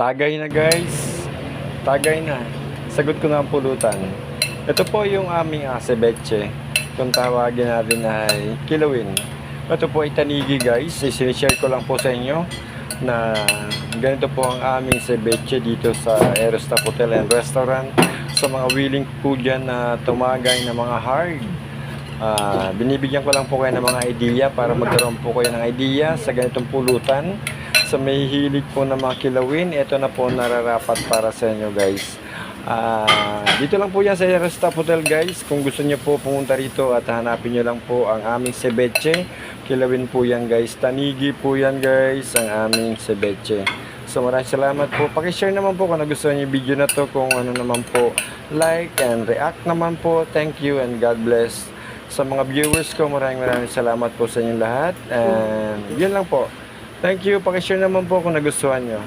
Tagay na guys. Tagay na. Sagot ko na ang pulutan. Ito po yung aming asebeche. Kung tawagin natin ay kilawin. Ito po ay tanigi guys. Sinishare ko lang po sa inyo na ganito po ang aming ceviche dito sa Aerostop Hotel and Restaurant sa mga willing po dyan na tumagay na mga hard Ah, binibigyan ko lang po kayo ng mga idea para magkaroon po kayo ng idea sa ganitong pulutan. Sa may hilig po ng mga kilawin, ito na po nararapat para sa inyo guys. Ah, dito lang po yan sa Aerostop Hotel guys. Kung gusto niyo po pumunta rito at hanapin niyo lang po ang aming ceviche. Kilawin po yan guys. Tanigi po yan guys ang aming ceviche. So maraming salamat po. Pakishare naman po kung nagustuhan niyo yung video na to. Kung ano naman po, like and react naman po. Thank you and God bless sa mga viewers ko, maraming maraming salamat po sa inyong lahat. And yun lang po. Thank you. Pakishare naman po kung nagustuhan nyo.